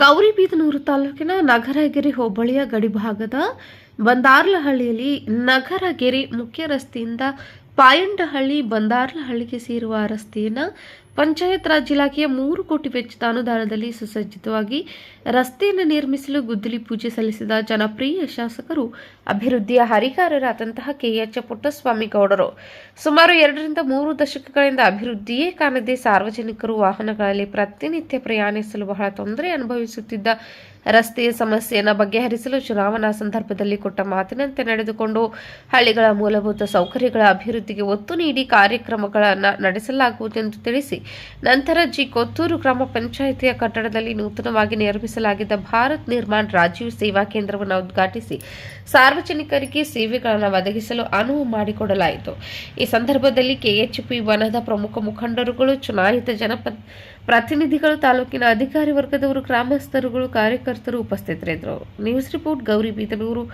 ಗೌರಿಬಿದನೂರು ತಾಲೂಕಿನ ನಗರಗಿರಿ ಹೋಬಳಿಯ ಗಡಿಭಾಗದ ಬಂದಾರ್ಲಹಳ್ಳಿಯಲ್ಲಿ ನಗರಗಿರಿ ಮುಖ್ಯ ರಸ್ತೆಯಿಂದ ಪಾಯಂಡಹಳ್ಳಿ ಬಂದಾರ್ಲಹಳ್ಳಿಗೆ ಸೇರುವ ರಸ್ತೆಯನ್ನು ಪಂಚಾಯತ್ ರಾಜ್ ಇಲಾಖೆಯ ಮೂರು ಕೋಟಿ ವೆಚ್ಚದ ಅನುದಾನದಲ್ಲಿ ಸುಸಜ್ಜಿತವಾಗಿ ರಸ್ತೆಯನ್ನು ನಿರ್ಮಿಸಲು ಗುದ್ದಲಿ ಪೂಜೆ ಸಲ್ಲಿಸಿದ ಜನಪ್ರಿಯ ಶಾಸಕರು, ಅಭಿವೃದ್ಧಿಯ ಹರಿಕಾರರಾದಂತಹ ಕೆಎಚ್ ಪುಟ್ಟಸ್ವಾಮಿ ಗೌಡರು. ಸುಮಾರು ಎರಡರಿಂದ ಮೂರು ದಶಕಗಳಿಂದ ಅಭಿವೃದ್ಧಿಯೇ ಕಾಣದೆ ಸಾರ್ವಜನಿಕರು ವಾಹನಗಳಲ್ಲಿ ಪ್ರತಿನಿತ್ಯ ಪ್ರಯಾಣಿಸಲು ಬಹಳ ತೊಂದರೆ ಅನುಭವಿಸುತ್ತಿದ್ದ ರಸ್ತೆಯ ಸಮಸ್ಯೆಯನ್ನು ಬಗೆಹರಿಸಲು ಚುನಾವಣಾ ಸಂದರ್ಭದಲ್ಲಿ ಕೊಟ್ಟ ಮಾತಿನಂತೆ ನಡೆದುಕೊಂಡು ಹಳ್ಳಿಗಳ ಮೂಲಭೂತ ಸೌಕರ್ಯಗಳ ಅಭಿವೃದ್ಧಿಗೆ ಒತ್ತು ನೀಡಿ ಕಾರ್ಯಕ್ರಮಗಳನ್ನು ನಡೆಸಲಾಗುವುದೆಂದು ತಿಳಿಸಿ ನಂತರ ಜಿ ಕೊತ್ತೂರು ಗ್ರಾಮ ಪಂಚಾಯಿತಿಯ ಕಟ್ಟಡದಲ್ಲಿ ನೂತನವಾಗಿ ನಿರ್ಮಿಸಲಾಗಿದ್ದ ಭಾರತ್ ನಿರ್ಮಾಣ್ ರಾಜೀವ್ ಸೇವಾ ಕೇಂದ್ರವನ್ನು ಉದ್ಘಾಟಿಸಿ ಸಾರ್ವಜನಿಕರಿಗೆ ಸೇವೆಗಳನ್ನು ಒದಗಿಸಲು ಅನುವು ಮಾಡಿಕೊಡಲಾಯಿತು. ಈ ಸಂದರ್ಭದಲ್ಲಿ ಕೆಎಚ್ಪಿ ವನದ ಪ್ರಮುಖ ಮುಖಂಡರುಗಳು, ಚುನಾಯಿತ ಜನಪ ಪ್ರತಿನಿಧಿಗಳು, ತಾಲೂಕಿನ ಅಧಿಕಾರಿ ವರ್ಗದವರು, ಗ್ರಾಮಸ್ಥರುಗಳು, ಕಾರ್ಯಕರ್ತರು ಉಪಸ್ಥಿತರಿದ್ದರು. News report Gowri Bidanur.